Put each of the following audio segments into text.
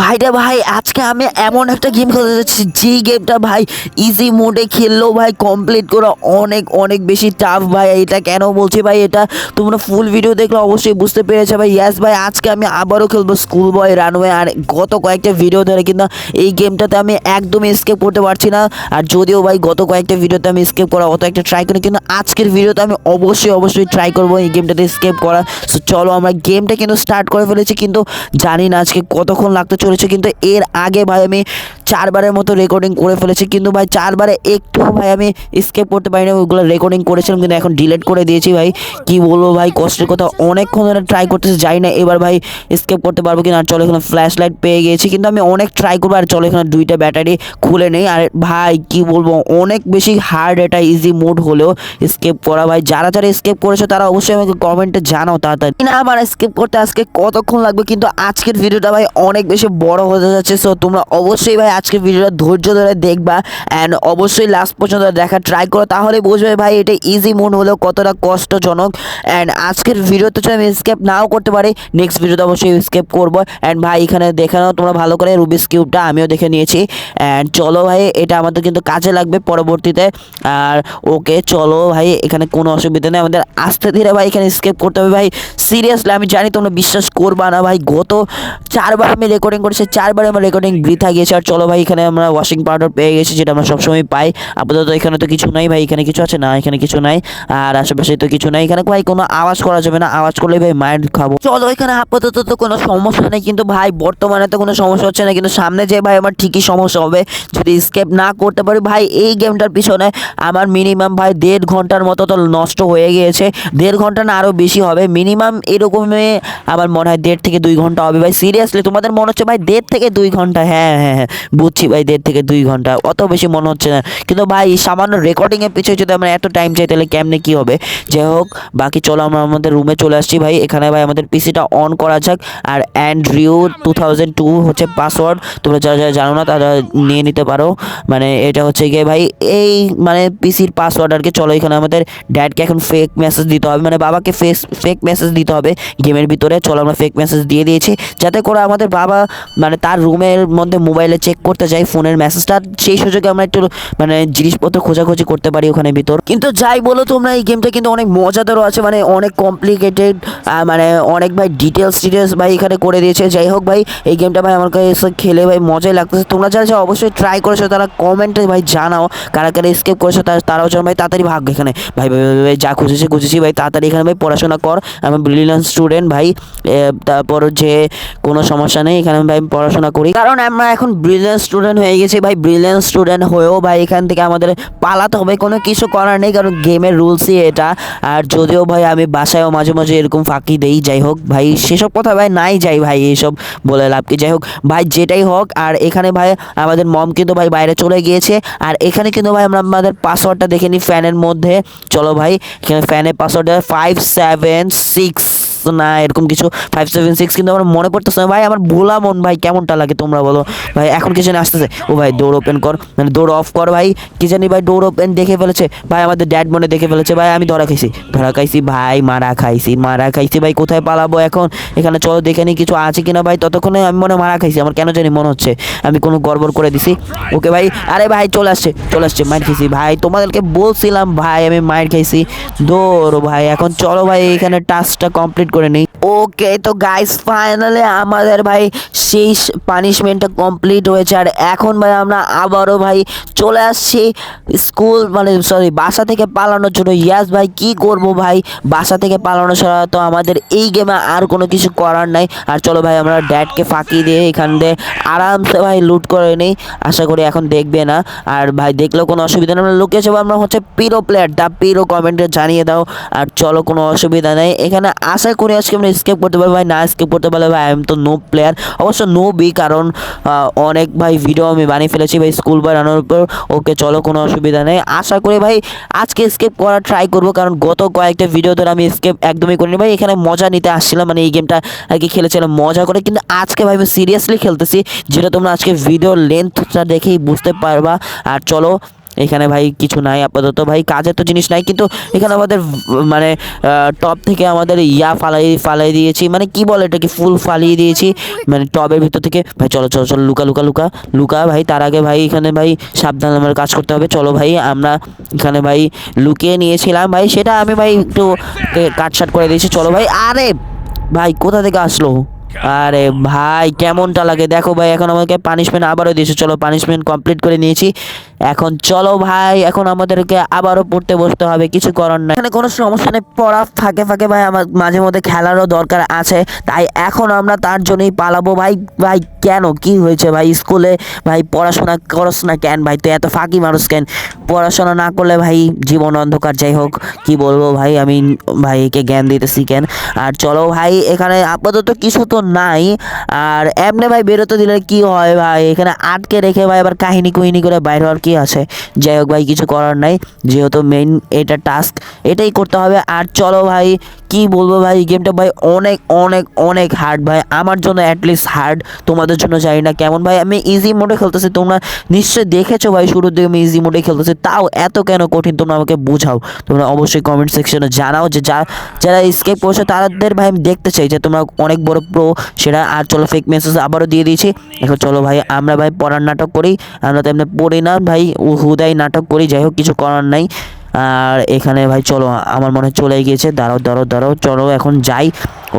ভাইটা ভাই, আজকে আমি এমন একটা গেম খেলতে যাচ্ছি, যেই গেমটা ভাই ইজি মোডে খেললেও ভাই কমপ্লিট করা অনেক অনেক বেশি টাফ ভাই। এটা কেন বলছি ভাই? এটা তোমরা ফুল ভিডিও দেখলে অবশ্যই বুঝতে পেরেছ ভাই। ইয়াস ভাই, আজকে আমি আবারও খেলব স্কুল বয় রানওয়ে আর গত কয়েকটা ভিডিও ধরে কিন্তু এই গেমটাতে আমি একদমই স্কেপ করতে পারছি না। আর যদিও ভাই গত কয়েকটা ভিডিওতে আমি স্কেপ করা অত একটা ট্রাই করি কিন্তু আজকের ভিডিওতে আমি অবশ্যই অবশ্যই ট্রাই করব এই গেমটাতে স্কেপ করা। সো চলো আমরা গেমটা কিন্তু স্টার্ট করে ফেলেছি, কিন্তু জানি না আজকে কতক্ষণ লাগতে চলেছে কিন্তু এর আগে ভাই আমি চারবারের মতো রেকর্ডিং করে ফেলেছি। কিন্তু ভাই, চারবারে একটু ভাই, আমি স্কেপ করতে পারি না ওইগুলো রেকর্ডিং করেছিলাম, কিন্তু এখন ডিলিট করে দিয়েছি ভাই। কি বলব ভাই, কষ্টের কথা, অনেকক্ষণ ধরে ট্রাই করতেছি, যাই না, এবার ভাই স্কেপ করতে পারব কিনা, আর চলো এখানে ফ্ল্যাশ লাইট পেয়ে গিয়েছি। কিন্তু আমি অনেক ট্রাই করব, আর চলো এখানে দুইটা ব্যাটারি খুলে নেই। আর ভাই, কি বলব, অনেক বেশি হার্ড এটা ইজি মোড হলেও স্কেপ করা। ভাই, যারা যারা স্কেপ করেছে, তারা অবশ্যই আমাকে কমেন্টে জানাও তাড়াতাড়ি। না, আমার স্কেপ করতে আজকে কতক্ষণ লাগবে? কিন্তু আজকের ভিডিওটা ভাই অনেক বেশি বড় হতে যাচ্ছে সো তোমরা অবশ্যই ভাই আজকের ভিডিওটা ধৈর্য ধরে দেখবা অ্যান্ড অবশ্যই লাস্ট পর্যন্ত দেখা ট্রাই করো, তাহলে বুঝবে ভাই এটা ইজি মোড হলেও কতটা কষ্টজনক অ্যান্ড আজকের ভিডিওতে যদি আমি স্কেপ নাও করতে পারি নেক্সট ভিডিওতে অবশ্যই স্কেপ করব অ্যান্ড ভাই এখানে দেখে নাও, তোমরা ভালো করে রুবিস কিউবটা আমিও দেখে নিয়েছি অ্যান্ড চলো ভাই, এটা আমাদের কিন্তু কাজে লাগবে পরবর্তীতে আর ওকে চলো ভাই, এখানে কোনো অসুবিধা নেই, আমাদের আস্তে ধীরে ভাই এখানে স্কেপ করতে হবে ভাই সিরিয়াসলি আমি জানি তোমরা বিশ্বাস করবা না ভাই, গত চারবার আমি রেকর্ডিং করেছি, চারবার আমার রেকর্ডিং বৃথা গিয়েছে, আর চলো ভাই, এখানে আমরা ওয়াশিং পাউডার পেয়ে গেছি, যেটা আমরা সবসময় পাই। আপাতত এখানে তো কিছু নাই ভাই, এখানে কিছু আছে? না, এখানে কিছু নাই। আর আশেপাশে তো কিছু নাই। এখানে ভাই, কোনো আওয়াজ করা যাবে না। আওয়াজ করলে ভাই মাইন্ড খাব। চলো, এখানে আপাতত তো কোনো সমস্যা নেই। কিন্তু ভাই, বর্তমানে তো কোনো সমস্যা হচ্ছে না। কিন্তু সামনে যে ভাই, আমার ঠিকই সমস্যা হবে। যদি স্কেপ না করতে পারি, ভাই, এই গেমটার পিছনে আমার মিনিমাম ভাই, দেড় ঘণ্টার মতো তো নষ্ট হয়ে গিয়েছে। দেড় ঘণ্টা না আরও বেশি হবে। মিনিমাম এরকমই আমার মনে হয় দেড় থেকে দুই ঘণ্টা হবে। ভাই সিরিয়াসলি তোমাদের মনে হচ্ছে ভাই, দেড় থেকে দুই ঘণ্টা? হ্যাঁ হ্যাঁ হ্যাঁ। বুঝছি ভাই, দেড় থেকে দুই ঘণ্টা। অত বেশি মনে হচ্ছে না। কিন্তু ভাই সামান্য রেকর্ডিংয়ের পিছিয়ে যদি আমরা এত টাইম চাই, তাহলে কেমনে কী হবে? যাই হোক, বাকি চলো, আমরা আমাদের রুমে চলে আসছি ভাই। এখানে ভাই, আমাদের পিসিটা অন করা যাক। আর অ্যান্ড্রিউ টু থাউজেন্ড টু হচ্ছে পাসওয়ার্ড তোমরা যারা যারা জানো না, তারা নিয়ে নিতে পারো। মানে এটা হচ্ছে গিয়ে ভাই, এই মানে পিসির পাসওয়ার্ড আর কি। চলো, এখানে আমাদের ড্যাডকে এখন ফেক মেসেজ দিতে হবে। মানে বাবাকে ফেস ফেক মেসেজ দিতে হবে গেমের ভিতরে। চলো, আমরা ফেক মেসেজ দিয়ে দিয়েছি। যাতে করে আমাদের বাবা মানে তার রুমের মধ্যে মোবাইলে চেক করতে যাই ফোনের মেসেজটা সেই সুযোগে আমরা একটু মানে জিনিসপত্র খোঁজাখুঁজি করতে পারি ওখানে ভিতর। কিন্তু যাই বলো তোমরা, এই গেমটা কিন্তু অনেক মজাদারও আছে মানে অনেক কমপ্লিকেটেড মানে অনেক ভাই ডিটেলস ডিটেলস ভাই এখানে করে দিয়েছে। যাই হোক ভাই, এই গেমটা ভাই আমার কাছে খেলে ভাই মজাই লাগতেছে। তোমরা যারা যারা অবশ্যই ট্রাই করেছ, তারা কমেন্টে ভাই জানাও, কারা কারা স্কেপ করেছ তারা তারাও যেন ভাই তাড়াতাড়ি ভাগ এখানে। ভাই ভাই যা খুঁজেছি খুঁজেছি ভাই, তাড়াতাড়ি এখানে ভাই পড়াশোনা কর। আমি ব্রিলিয়ান্ট স্টুডেন্ট ভাই তারপর যে কোনো সমস্যা নেই, এখানে ভাই পড়াশোনা করি। কারণ আমরা এখন ব্রিলিয়ান্ট স্টুডেন্ট হয়ে গেছি, ভাই ব্রিলিয়ান্ট স্টুডেন্ট হয়েও, ভাই, এখান থেকে আমাদের পালাতে হবে, কোনো কিছু করার নেই, কারণ গেমের রুলসই এটা। আর যদিও, ভাই, আমি বাসায়ও মাঝে মাঝে এরকম ফাঁকি দেই, যাই হোক, ভাই, সেসব কথা, ভাই, নাই, যাই, ভাই এইসব বলে লাভ কি, যাই হোক, ভাই, যেটাই হোক, আর এখানে, ভাই, আমাদের মম কিন্তু, ভাই, বাইরে চলে গিয়েছে, আর এখানে কিন্তু, ভাই, আমরা আমাদের পাসওয়ার্ডটা দেখে নিই ফ্যানের মধ্যে। চলো, ভাই, এখানে ফ্যানের পাসওয়ার্ডটা ফাইভ সেভেন সিক্স না, এরকম কিছু ফাইভ সেভেন সিক্স কিন্তু আমার মনে না। ভাই, আমার ভোলা মন, ভাই, কেমনটা লাগে তোমরা বলো? ভাই, এখন কিছু জানি আসতেছে? ও ভাই ডোর ওপেন কর। মানে ডোর অফ কর, ভাই। কি জানি ভাই ডোর ওপেন দেখে ফেলেছে। ভাই, আমাদের ড্যাড মনে দেখে ফেলেছে, ভাই, আমি ধরা খাইছি। ধরা খাইছি, ভাই, মারা খাইছি মারা খাইছি, ভাই, কোথায় পালাবো এখন? এখানে চলো, দেখে নি কিছু আছে কিনা, ভাই। ততক্ষণে আমি মনে মারা খাইছি, আমার কেন জানি মনে হচ্ছে। আমি কোনো গড়বড় করে দিছি। ওকে, ভাই, আরে ভাই, চলে আসছে চলে আসছে, মাইর খাইছি। ভাই, তোমাদেরকে বলছিলাম, ভাই, আমি মাইর খাইছি। দৌড়, ভাই, এখন চলো, ভাই, এখানে টাস্কটা কমপ্লিট করে নিই। ওকে তো গাইস ফাইনালি আমাদের ভাই সেই পানিশমেন্টটা কমপ্লিট হয়েছে। আর এখন ভাই আমরা আবারও ভাই চলে আসছি স্কুল মানে সরি বাসা থেকে পালানোর জন্য। ইয়াস ভাই, কি করব ভাই? বাসা থেকে পালানো ছাড়া তো আমাদের এই গেমে আর কোনো কিছু করার নাই। আর চলো ভাই, আমরা ড্যাডকে ফাঁকি দিয়ে এখান দিয়ে আরামসে ভাই লুট করে নিই। আশা করি এখন দেখবে না। আর ভাই, দেখলেও কোনো অসুবিধা নেই। আমরা লুকিয়ে আমরা হচ্ছে পিরো প্লেয়ার দা পিরো কমেন্টে জানিয়ে দাও। আর চলো, কোনো অসুবিধা নেই। এখানে আশা করি আজকে আমরা স্কেপ করতে পারব। ভাই, না স্কেপ করতে পারলে ভাই আমি তো নো প্লেয়ার অবশ্য নো বি কারণ অনেক ভাই ভিডিও আমি বানিয়ে ফেলেছি ভাই স্কুল বানানোর উপর। ওকে, চলো, কোনো অসুবিধা নেই। আশা করি ভাই, আজকে স্কেপ করার ট্রাই করব, কারণ গত কয়েকটা ভিডিও ধরে আমি স্কেপ একদমই করিনি। ভাই, এখানে মজা নিতে আসছিলাম মানে এই গেমটা আর কি খেলেছিলাম, মজা করে। কিন্তু আজকে ভাই, আমি সিরিয়াসলি খেলতেছি, যেটা তোমরা আজকে ভিডিও লেন্থটা দেখেই বুঝতে পারবা। আর চলো এখানে ভাই কিছু নাই, আপাতত ভাই কাজের তো জিনিস নাই, কিন্তু এখানে আমাদের মানে টপ থেকে আমাদের ইয়া ফালাই ফালাই দিয়েছি মানে কি বলে এটাকে, ফুল ফালিয়ে দিয়েছি মানে টবের ভিতর থেকে, ভাই চলো চলো চলো, লুকা লুকা লুকা লুকা, ভাই তার আগে ভাই এখানে ভাই সাবধান আমার কাজ করতে হবে, চলো ভাই আমরা এখানে ভাই লুকিয়ে নিয়েছিলাম, ভাই সেটা আমি ভাই একটু কাটসাট করে দিয়েছি, চলো ভাই, আরে ভাই কোথা থেকে আসলো? আরে ভাই কেমনটা লাগে, দেখো ভাই এখন আমাকে পানিশমেন্ট আবারও দিয়েছে, চলো পানিশমেন্ট কমপ্লিট করে নিয়েছি এখন চলো ভাই, এখন আমাদেরকে আবারও পড়তে বসতে হবে, কিছু করার নাই। এখানে কোনো সমস্যা নেই পড়া ফাঁকে ফাঁকে ভাই, আমার মাঝে মধ্যে খেলারও দরকার আছে, তাই এখন আমরা তার জন্যই পালাবো। ভাই ভাই, কেন? কি হয়েছে ভাই? স্কুলে ভাই পড়াশোনা করস না কেন ভাই? তুই এত ফাঁকি মানুষ কেন? পড়াশোনা না করলে ভাই জীবন অন্ধকার। যাই হোক, কি বলব ভাই, আমি ভাই একে জ্ঞান দিতেছি কেন? আর চলো ভাই, এখানে আপাতত কিছু তো নাই। আর এমনি ভাই বেরোতে দিলে কি হয় ভাই? এখানে আটকে রেখে ভাই আবার কাহিনী কুহিনী করে বাইরে হওয়ার কি আছে। যাই হোক ভাই, কিছু করার নাই। যেহেতু মেইন এটা টাস্ক এটাই করতে হবে। আর চলো ভাই কি বলব ভাই? এই গেমটা ভাই অনেক অনেক অনেক হার্ড ভাই। আমার জন্য অ্যাটলিস্ট হার্ড তোমাদের জন্য জানি না কেমন। ভাই, আমি ইজি মোডে খেলতেছি, তোমরা নিশ্চয়ই দেখেছ ভাই, শুরুর দিকে আমি ইজি মোডে খেলতেছি। তাও এত কেন কঠিন, তোমরা আমাকে বোঝাও। তোমরা অবশ্যই কমেন্ট সেকশনে জানাও যে যা, যারা স্কেপ করছে, তাদের ভাই আমি দেখতে চাই যে তোমরা অনেক বড় প্রো সেটা আর চলো ফেক মেসেজ আবারও দিয়ে দিয়েছি। এখন চলো ভাই, আমরা ভাই পড়ার নাটক করি। আমরা তো এমনি পড়ি না ভাই হুদাই নাটক করি। যাই হোক, কিছু করার নাই। আর এখানে ভাই চলো, আমার মনে চলে গিয়েছে। দাঁড়াও দাঁড়াও দাঁড়াও, চলো এখন যাই।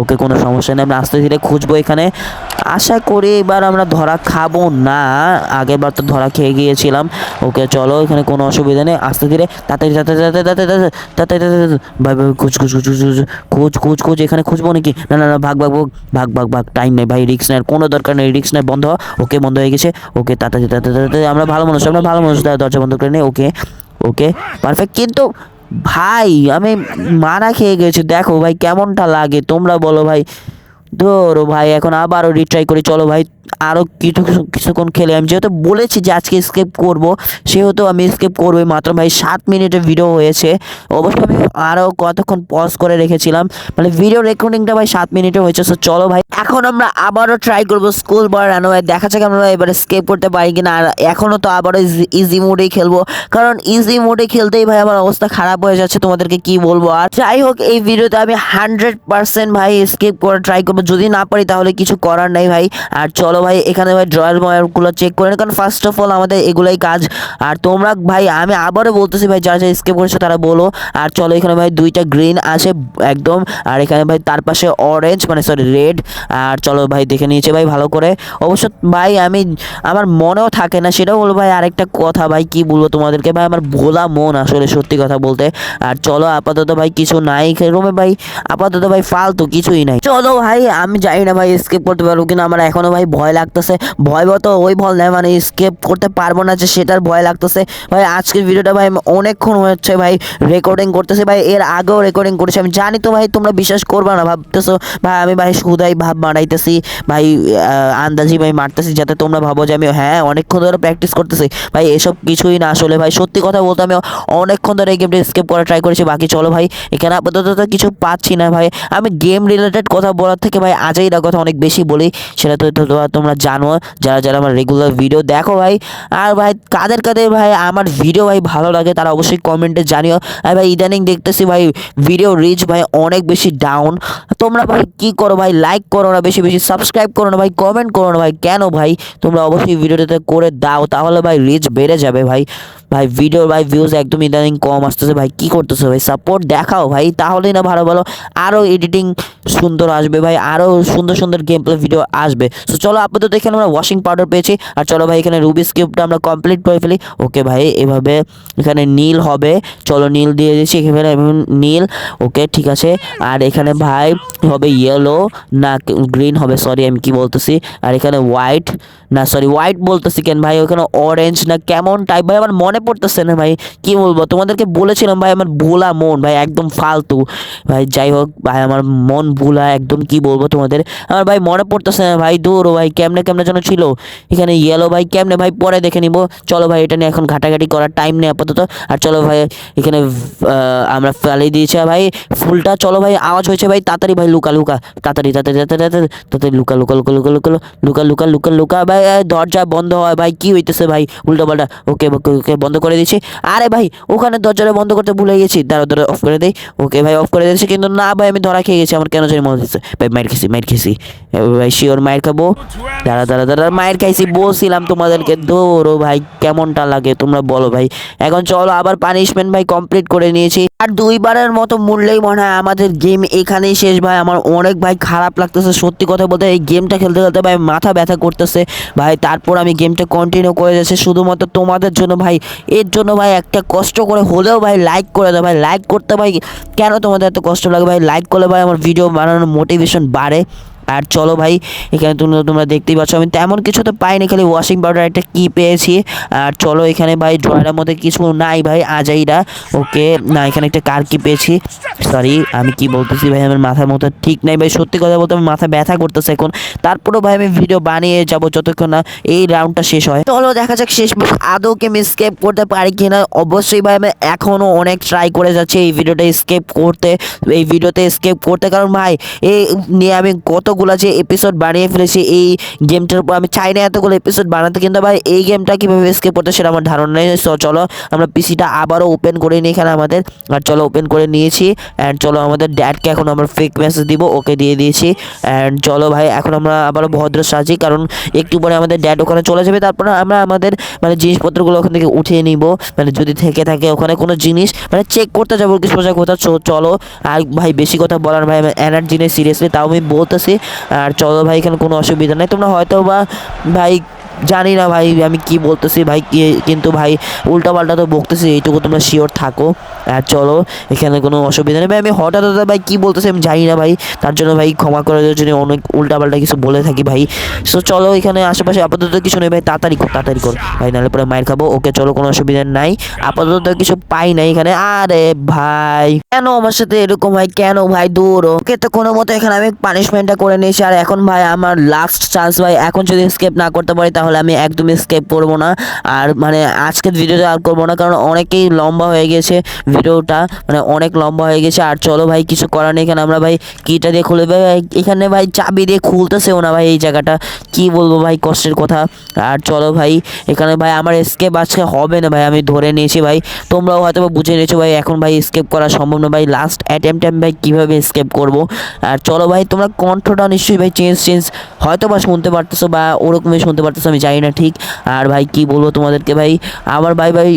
ওকে কোনো সমস্যা নেই, আমরা আস্তে ধীরে খুঁজবো এখানে। আশা করি এবার আমরা ধরা খাব না। আগেরবার তো ধরা খেয়ে গিয়েছিলাম। ওকে চলো, এখানে কোনো অসুবিধা নেই। আস্তে ধীরে, তাড়াতাড়ি তাড়াতাড়ি তাড়াতাড়ি তাতে তাড়াতাড়ি ভাই ভাই, খুঁজ খুঁজ খুঁজ খুঁজ খুঁজ খুঁজ খুঁজ, এখানে খুঁজবো নাকি? না না না, ভাগ ভাগ ভাগ ভাগ ভাগ ভাগ টাইম নেই ভাই রিক্স নেই, কোনো দরকার নেই রিক্স নেই, বন্ধ। ওকে, বন্ধ হয়ে গেছে। ওকে, তাড়াতাড়ি তাড়াতাড়ি আমরা ভালো মানুষ, আমরা ভালো মানুষ, দরজা বন্ধ করে নেই ওকে। ওকে পারফেক্ট কিন্তু ভাই, আমি মারা খেয়ে গেছি। দেখো ভাই, কেমনটা লাগে? তোমরা বলো ভাই। ধরো ভাই, এখন আবারও রিট্রাই করি। চলো ভাই আরও কিছু, কিছু- কিছুক্ষণ খেলে। আমি যেহেতু বলেছি যে আজকে স্কেপ করব, সেহেতু আমি স্কেপ করবোই মাত্র। ভাই, সাত মিনিটের ভিডিও হয়েছে। অবশ্য আমি আরও কতক্ষণ পজ করে রেখেছিলাম। মানে ভিডিও রেকর্ডিংটা ভাই সাত মিনিটে হয়েছে। সো চলো ভাই, এখন আমরা আবারও ট্রাই করব স্কুল বার রানো ভাই দেখা যাক আমরা এবারে স্কেপ করতে পারি কিনা। আর এখনও তো আবারও ইজি মোডেই খেলব। কারণ ইজি মোডে খেলতেই ভাই আমার অবস্থা খারাপ হয়ে যাচ্ছে। তোমাদেরকে কি বলব? আর যাই হোক, এই ভিডিওতে আমি হান্ড্রেড পার্সেন্ট ভাই স্কেপ করে ট্রাই করব। যদি না পারি তাহলে কিছু করার নাই ভাই। আর চলো ভাই, এখানে ভাই ড্রয়ার ময়ারগুলো চেক করে কারণ ফার্স্ট অফ অল আমাদের এগুলোই কাজ। আর তোমরা ভাই, আমি আবারও বলতেছি ভাই, যারা যারা স্কেপ করেছে তারা বলো। আর চলো, এখানে ভাই দুইটা গ্রিন আছে একদম। আর এখানে ভাই তার পাশে অরেঞ্জ মানে সরি রেড আর চলো ভাই, দেখে নিয়েছে ভাই ভালো করে। অবশ্য ভাই, আমি, আমার মনেও থাকে না, সেটাও হলো ভাই, আরেকটা কথা ভাই, কি বলব তোমাদেরকে ভাই, আমার ভোলা মন আসলে সত্যি কথা বলতে। আর চলো, আপাতত ভাই, কিছু নাই রুমে ভাই, আপাতত ভাই, ফালতু কিছুই নাই। চলো ভাই আমি জানি না ভাই স্কেপ করতে পারব কিনা, আমার এখনও ভাই ভয় লাগতেছে। ভয় তো ওই ভয় নেই মানে স্কেপ করতে পারব না যে সেটার ভয় লাগতেছে। ভাই, আজকের ভিডিওটা ভাই অনেকক্ষণ হচ্ছে ভাই রেকর্ডিং করতেছে। ভাই, এর আগেও রেকর্ডিং করেছি। আমি জানি তো ভাই, তোমরা বিশ্বাস করবে না, ভাবতেছো। ভাই, আমি ভাই সুদাই ভাব মারাইতেছি ভাই আন্দাজি ভাই মারতেছি যাতে তোমরা ভাবো যে আমি হ্যাঁ অনেকক্ষণ ধরে প্র্যাকটিস করতেছি। ভাই, এসব কিছুই না আসলে ভাই, সত্যি কথা বলতে আমি অনেকক্ষণ ধরে এই গেমটা স্কেপ করা ট্রাই করেছি। বাকি চলো ভাই, এখানে আপাতত কিছু পাচ্ছি না ভাই। আমি গেম রিলেটেড কথা বলার থেকে ভাই আজাইরা কথা অনেক বেশি বলি, সেটা তো- তোমরা জানো, যারা যারা আমার রেগুলার ভিডিও দেখো ভাই। আর ভাই, কাদের কাদের ভাই আমার ভিডিও ভাই ভালো লাগে, তারা অবশ্যই কমেন্টে জানিও। আর ভাই, ইদানিং দেখতেছি ভাই ভিডিও রিচ ভাই অনেক বেশি ডাউন তোমরা ভাই কি করো ভাই লাইক করো না, বেশি বেশি সাবস্ক্রাইব করো না ভাই কমেন্ট করো না ভাই, কেন ভাই? তোমরা অবশ্যই ভিডিওটাতে করে দাও, তাহলে ভাই রিচ বেড়ে যাবে ভাই। ভাই ভিডিও ভাই ভিউজ একদম ইদানিং কম আসতেছে ভাই, কি করতেছে ভাই? সাপোর্ট দেখাও ভাই, তাহলেই না ভালো ভালো। আরও এডিটিং সুন্দর আসবে ভাই আরও সুন্দর সুন্দর গেম প্লে ভিডিও আসবে। সো চলো আপাতত এখানে আমরা ওয়াশিং পাউডার পেয়েছি। আর চলো ভাই, এখানে রুবি স্ক্রিপ্টটা আমরা কমপ্লিট করে ফেলি। ওকে ভাই, এভাবে এখানে নীল হবে। চলো নীল দিয়ে দিয়েছি এখানে নীল। ওকে, ঠিক আছে। আর এখানে ভাই হবে ইয়েলো না গ্রিন হবে সরি আমি কি বলতেছি। আর এখানে হোয়াইট না সরি হোয়াইট বলতেছি কেন ভাই? ওখানে অরেঞ্জ না কেমন টাইপ ভাই, আমার মনে পড়তেছে না ভাই। কি বলব? তোমাদেরকে বলেছিলাম ভাই, আমার ভোলা মন, ভাই, একদম ফালতু। ভাই, যাই হোক, ভাই, আমার মন ভোলা, একদম কি বলব তোমাদের? আমার ভাই মনে পড়তেছে না ভাই, দূর ভাই, কেমনে কেমনে যেন ছিল। এখানে ইয়েলো ভাই, কেমনে ভাই, পরে দেখে নিব। চলো ভাই, এটা নিয়ে এখন ঘাটাঘাটি করার টাইম নেই, আপাতত আর চলো ভাই, এখানে আমরা ফেলে দিয়েছি ভাই, ফুলটা চলো ভাই, আওয়াজ হয়েছে ভাই, তাড়াতাড়ি ভাই, লুকা লুকা, তাড়াতাড়ি তাড়াতাড়ি তাড়াতাড়ি তাড়াতাড়ি লুকা লুকা লুকা লুকা লুকা লুকা লুকা লুকা লুকা, ভাই দরজা বন্ধ হয় ভাই, কি হইতেছে ভাই, উল্টো পাল্টা, ওকে ওকে বন্ধ করে দিয়েছি। আরে ভাই, ওখানে দরজাটা বন্ধ করতে ভুলে গেছি। দাঁড়া দাঁড়া অফ করে দেই। ওকে ভাই অফ করে দিয়েছি, কিন্তু না ভাই, আমি ধরা খেয়ে গেছি, আমার কেন জানি মনে হচ্ছে ভাই, মাইর খেয়েছি মাইর খেয়েছি। ভাই শিওর মায়ের খাব। দাঁড়া দাঁড়া দাঁড়া মায়ের খাইছি, বলছিলাম তোমাদেরকে, ধরো ভাই, কেমনটা লাগে, তোমরা বলো ভাই। এখন চলো আবার পানিশমেন্ট ভাই কমপ্লিট করে নিয়েছি। আর দুইবারের মতো মূল্যেই মনে হয় আমাদের গেম এখানেই শেষ ভাই। আমার অনেক ভাই খারাপ লাগতেছে। সত্যি কথা বলতে এই গেমটা খেলতে খেলতে ভাই মাথা ব্যথা করতেছে। ভাই, তারপর আমি গেমটা কন্টিনিউ করে যাচ্ছি। শুধুমাত্র তোমাদের জন্য ভাই, এর জন্য ভাই একটা কষ্ট করে হলেও ভাই লাইক করে দাও ভাই। লাইক করতে ভাই কেন তোমাদের এত কষ্ট লাগে ভাই? লাইক করলে ভাই আমার ভিডিও বানানোর মোটিভেশন বাড়ে। আর চলো ভাই, এখানে তোমরা তোমরা দেখতেই পাচ্ছ, আমি তেমন কিছু তো পাইনি, খালি ওয়াশিং পাউডার একটা কি পেয়েছি। আর চলো এখানে ভাই ড্রয়ারের মধ্যে কিছু নাই ভাই, আজাইরা। ওকে, না, এখানে একটা কার কি পেয়েছি। সরি আমি কি বলতেছি ভাই, আমার মাথার মতো ঠিক নাই ভাই, সত্যি কথা বলতে আমার মাথা ব্যথা করতেছে এখন। তারপরেও ভাই, আমি ভিডিও বানিয়ে যাব যতক্ষণ না এই রাউন্ডটা শেষ হয়। চলো, দেখা যাক শেষ আদৌ কি আমি স্কেপ করতে পারি কিনা। অবশ্যই ভাই, আমি এখনও অনেক ট্রাই করে যাচ্ছি এই ভিডিওটা স্কেপ করতে। এই ভিডিওতে স্কেপ করতে, কারণ ভাই, এই নিয়ে আমি কতগুলো যে এপিসোড বানিয়ে ফেলেছি এই গেমটার উপর আমি চাই না এতগুলো এপিসোড বানাতে কিন্তু ভাই এই গেমটা কীভাবে স্কেপ করতে সেটা আমার ধারণা নেই। So, চলো আমরা পিসিটা আবারও ওপেন করে নিই এখানে আমাদের। আর চলো ওপেন করে নিয়েছি। অ্যান্ড চলো আমাদের ড্যাডকে এখন আমরা ফেক মেসেজ দিব ওকে দিয়ে দিয়েছি। অ্যান্ড চলো ভাই এখন আমরা আবারও ভদ্র সাজি কারণ একটু পরে আমাদের ড্যাড ওখানে চলে যাবে। তারপরে আমরা আমাদের মানে জিনিসপত্রগুলো ওখান থেকে উঠিয়ে নিব। মানে যদি থেকে থাকে ওখানে কোনো জিনিস মানে চেক করতে যাব, কি সোজা কথা চলো। আর ভাই, বেশি কথা বলার ভাই এনার্জি নেই সিরিয়াসলি তাও আমি বলতেছি। আর চলো ভাই, এখানে কোনো অসুবিধা নেই। তোমরা হয়তো বা ভাই, জানি না ভাই, আমি কি বলতেছি, ভাই কিন্তু ভাই, উল্টাপাল্টা তো বকতেছি, এইটুকু তোমরা শিওর থাকো। আর চলো, এখানে কোনো অসুবিধা নেই। ভাই, আমি হঠাৎ হঠাৎ ভাই কি বলতেছি আমি জানি না ভাই। তার জন্য ভাই ক্ষমা করে দেওয়ার জন্য অনেক উল্টাপাল্টা কিছু বলে থাকি ভাই। সো চলো, এখানে আশেপাশে আপাতত কিছু নেই ভাই। তাড়াতাড়ি কর তাড়াতাড়ি কর। ভাই, নাহলে পরে মায়ের খাব। ওকে, চলো, কোনো অসুবিধা নাই। আপাতত কিছু পাই নাই এখানে। আরে ভাই, কেন আমার সাথে এরকম ভাই কেন ভাই, দূর? ওকে তো কোনো মতো এখানে আমি পানিশমেন্টটা করে নিয়েছি। আর এখন ভাই, আমার লাস্ট চান্স ভাই, এখন যদি স্কেপ না করতে পারি, তাহলে আমি একদমই স্কেপ করব না। আর মানে আজকের ভিডিওটা আর করব না। কারণ অনেকেই লম্বা হয়ে গেছে। ভিডিওটা মানে অনেক লম্বা হয়ে গেছে, আর চলো ভাই কিছু করার নেই এখানে আমরা ভাই কিটা দিয়ে খুলে ভাই এখানে ভাই চাবি দিয়ে খুলতেছেও না ভাই এই জায়গাটা। কি বলব ভাই কষ্টের কথা। আর চলো ভাই, এখানে ভাই আমার স্কেপ আজকে হবে না ভাই, আমি ধরে নিয়েছি ভাই। তোমরাও হয়তো বুঝে নিয়েছো ভাই, এখন ভাই স্কেপ করা সম্ভব না ভাই। লাস্ট অ্যাটেম্পটে আমি ভাই কীভাবে স্কেপ করব? আর চলো ভাই, তোমরা কণ্ঠটা নিশ্চয়ই ভাই চেঞ্জ চেঞ্জ হয়তো বা শুনতে পারতেছো বা ওরকমই শুনতে পারতেছো, আমি জানি না ঠিক। আর ভাই কি বলব তোমাদেরকে ভাই, আমার ভাই ভাই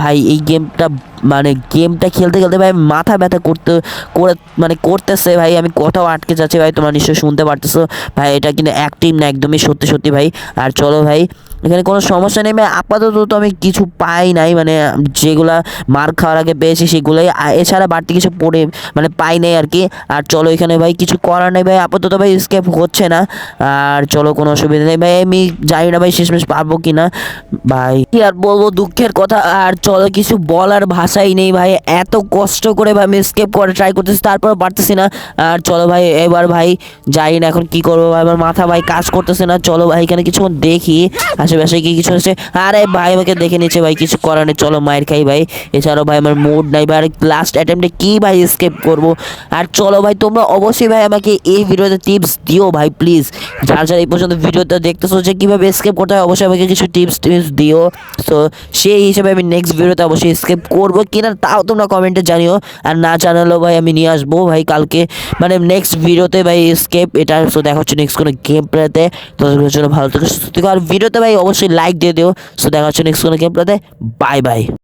ভাই এই গেমটা মানে গেমটা খেলতে খেলতে ভাই মাথা ব্যথা করতে, করে মানে করতেছে ভাই। আমি কোথাও আটকে যাচ্ছে ভাই, তোমরা নিশ্চয়ই শুনতে পারতেছো। ভাই, এটা কিন্তু অ্যাক্টিভ না, একদমই সত্যি সত্যি ভাই। আর চলো ভাই, এখানে কোনো সমস্যা নেই আপাতত তো আমি কিছু পাই নাই মানে যেগুলা মার খাওয়ার আগে পেয়েছি সেগুলোই। এছাড়া বাড়তি কিছু পড়ে মানে পাই নাই আর কি। আর চলো এখানে ভাই, কিছু করার নেই ভাই। আপাতত ভাই স্কেপ হচ্ছে না। আর চলো কোনো অসুবিধা নেই ভাই। আমি জানি না ভাই শেষমেশ পারব কি না ভাই, কি আর বলব দুঃখের কথা। আর চলো কিছু বলার ভাষাই নেই ভাই, এত কষ্ট করে ভাই আমি স্কেপ করে ট্রাই করতেছি তারপর পারতেছি না। আর চলো ভাই, এবার ভাই জানি না এখন কি করব ভাই, আমার মাথা ভাই কাজ করতেছে না। চলো ভাই, এখানে কিছু দেখি, আশেপাশে কি কিছু হচ্ছে আরে ভাই, আমাকে দেখে নিচ্ছে ভাই, কিছু করার নেই। চলো মায়ের খাই ভাই, এছাড়াও ভাই আমার মুড নাই ভাই লাস্ট অ্যাটেম্পটে কি ভাই স্কেপ করব? আর চলো ভাই, তোমরা অবশ্যই ভাই আমাকে এই ভিডিওতে টিপস দিও ভাই প্লিজ যার যারা এই পর্যন্ত ভিডিওতে দেখতেছো যে কীভাবে স্কেপ করতে হয়, অবশ্যই আমাকে কিছু টিপস টিপস দিও। তো সেই হিসেবে আমি নেক্সট ভিডিওতে অবশ্যই স্কেপ করব। কিনা তাও তোমরা কমেন্টে জানিও। আর না জানালেও ভাই আমি নিয়ে আসব ভাই কালকে। মানে নেক্সট ভিডিওতে ভাই স্কেপ এটা তো দেখা হচ্ছে নেক্সট কোনো গেম প্লেতে তো জন্য ভালো থেকে, সুস্থ আর ভিডিওতে ভাই অবশ্যই লাইক দিয়ে দিও। সো দেখা হচ্ছে নেক্সট কোনো গেম প্লেতে বাই বাই